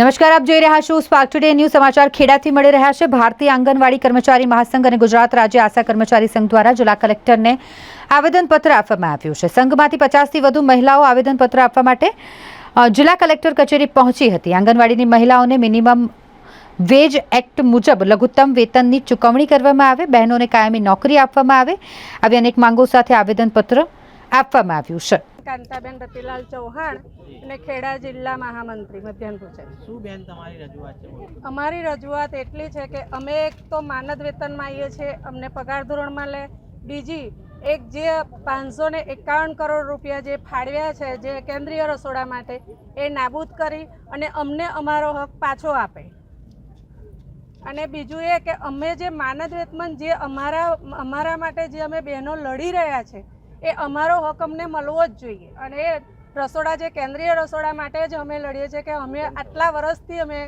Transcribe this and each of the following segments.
નમસ્કાર, આપ જોઈ રહ્યા છો સ્પાર્ક ટુડે ન્યૂઝ સમાચાર ખેડાથી મળી રહ્યા છે. ભારતીય આંગણવાડી કર્મચારી મહાસંઘ અને ગુજરાત રાજ્ય આશા કર્મચારી સંઘ દ્વારા જિલ્લા કલેક્ટરને આવેદનપત્ર આપવામાં આવ્યું છે. સંઘમાંથી પચાસથી વધુ મહિલાઓ આવેદનપત્ર આપવા માટે જિલ્લા કલેક્ટર કચેરી પહોંચી હતી. આંગણવાડીની મહિલાઓને મિનિમમ વેજ એક્ટ મુજબ લઘુત્તમ વેતનની ચૂકવણી કરવામાં આવે, બહેનોને કાયમી નોકરી આપવામાં આવે, આવી અનેક માંગો સાથે આવેદનપત્ર આપવામાં આવ્યું છે. કાંતાબેન રતિલાલ ચૌહાણ અને ખેડા જિલ્લા મહામંત્રી મધ્યાહન ભોજન. શું બેન તમારી રજૂઆત છે અમારી રજૂઆત એટલી છે કે અમે એક તો માનદ વેતનમાં આવીએ છીએ અમને પગાર ધોરણમાં લે. બીજી એક જે પાંચસો ને એકાવન કરોડ રૂપિયા જે ફાળવ્યા છે જે કેન્દ્રીય રસોડા માટે એ નાબૂદ કરી અને અમને અમારો હક પાછો આપે. અને બીજું એ કે અમે જે માનદ વેતન જે અમારા અમારા માટે જે અમે બહેનો લડી રહ્યા છે એ અમારો હક અમને મળવો જ જોઈએ. અને એ રસોડા જે કેન્દ્રીય રસોડા માટે જ અમે લડીએ છીએ કે અમે આટલા વર્ષથી અમે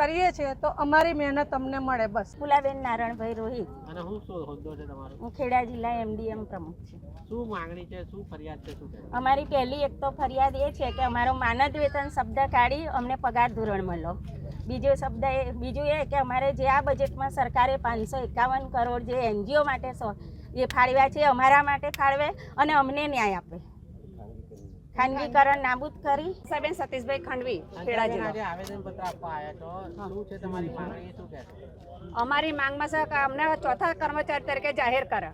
કરીએ છીએ તો અમારી મહેનત અમને મળે બસ. ફુલાબેન નારણભાઈ રોહિત. અને હું શું હોદ્દો છે તમારો? હું ખેડા જિલ્લા એમડીએમ પ્રમુખ છું. શું માંગણી છે? શું ફરિયાદ છે શું અમારી પહેલી એક તો ફરિયાદ એ છે કે અમારો માનદ વેતન શબ્દ કાઢી અમને પગાર ધોરણ મળો બીજો શબ્દ એ બીજું એ કે અમારે જે આ બજેટમાં સરકારે પાંચસો એકાવન કરોડ જે એનજીઓ માટે એ ફાળવ્યા છે અમારા માટે ફાળવે અને અમને ન્યાય આપે. ખાનગીકરણ નાબૂદ કરી. સાહેબ સતીશભાઈ ખંડવી ખેડા તમે આવેદનપત્ર આપવા આવ્યા છો. શું છે તમારી માંગણી? શું છે? અમારી માંગમાં સર અમને ચોથા કર્મચારી તરીકે જાહેર કરે.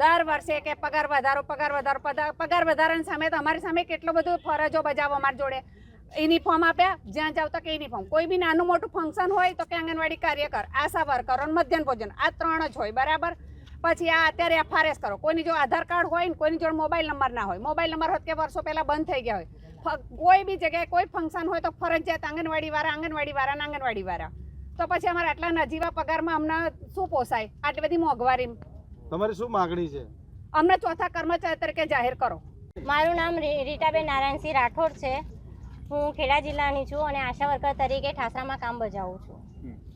દર વર્ષે કે પગાર વધારો પગાર વધારો પગાર પગાર વધારાની સામે તો અમારી સામે કેટલો બધું ફરજો બજાવો અમારી જોડે. યુનિફોર્મ આપ્યા જ્યાં જાવ તો કે યુનિફોર્મ. કોઈ બી નાનું મોટું ફંક્શન હોય તો કે આંગણવાડી કાર્યકર આશા વર્કર અને મધ્યાહન ભોજન આ ત્રણ જ હોય બરાબર? પછી આ અત્યારે એફઆરએસ કરો. કોઈની જો આધાર કાર્ડ હોય ને કોઈની જોડે મોબાઈલ નંબર ના હોય. મોબાઈલ નંબર હોત કે વર્ષો પહેલાં બંધ થઈ ગયા હોય. કોઈ બી જગ્યાએ કોઈ ફંક્શન હોય તો ફરજિયાત આંગણવાડી વાળા આંગણવાડી વાળા ને આંગણવાડી વાળા તો પછી અમારા આટલા નજીવા પગારમાં અમને શું પોસાય? આટલી બધી મોંઘવારી. તમારી શું માગણી છે? અમને ચોથા કર્મચારી તરીકે જાહેર કરો. મારું નામ રી- રીટાબેન નારાયણસિંહ રાઠોડ છે. હું ખેડા જિલ્લાની છું અને આશા વર્કર તરીકે ઠાસરામાં કામ બજાવું છું.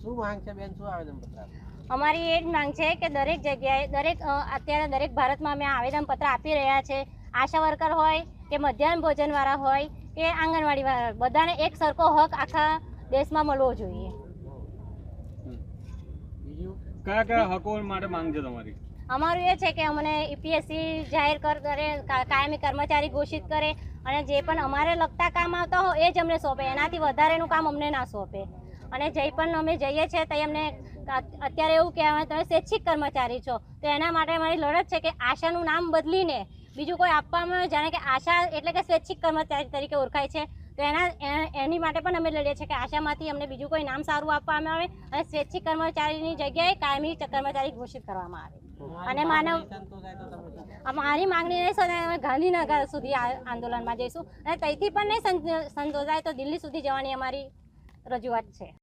શું માંગ છે બેન? શું આવેદન પત્ર અમારી એ જ માંગ છે કે દરેક જગ્યાએ દરેક અત્યારે દરેક ભારતમાં અમે આવેદનપત્ર આપી રહ્યા છે. આશા વર્કર હોય કે મધ્યાહન ભોજનવાળા હોય કે આંગણવાડીવાળા બધાને એક સરખો હક આખા દેશમાં મળવો જોઈએ. કયા કયા હકો માટે માંગ છે તમારી? અમારું એ છે કે અમને ઈપીએસસી જાહેર કરે કાયમી કર્મચારી ઘોષિત કરે અને જે પણ અમારે લગતા કામ આવતા હોય એ જ અમને સોંપે. એનાથી વધારેનું કામ અમને ના સોંપે. અને જઈ પણ અમે જઈએ છીએ તો અમને અત્યારે એવું કહેવાય તમે સ્વૈચ્છિક કર્મચારી છો. તો એના માટે અમારી લડત છે કે આશાનું નામ બદલીને બીજું કોઈ આપવામાં આવે જાણે કે આશા એટલે કે સ્વૈચ્છિક કર્મચારી તરીકે ઓળખાય છે. તો એના એની માટે પણ અમે લડીએ છીએ કે આશામાંથી અમને બીજું કોઈ નામ સારું આપવામાં આવે અને સ્વૈચ્છિક કર્મચારીની જગ્યાએ કાયમી કર્મચારી ઘોષિત કરવામાં આવે. અને માનવ- મારી માંગણી નહીં અમે ગાંધીનગર સુધી આ આંદોલનમાં જઈશું. અને ત્યાંથી પણ નહીં સંત- સંતોષાય તો દિલ્હી સુધી જવાની અમારી રજૂઆત છે.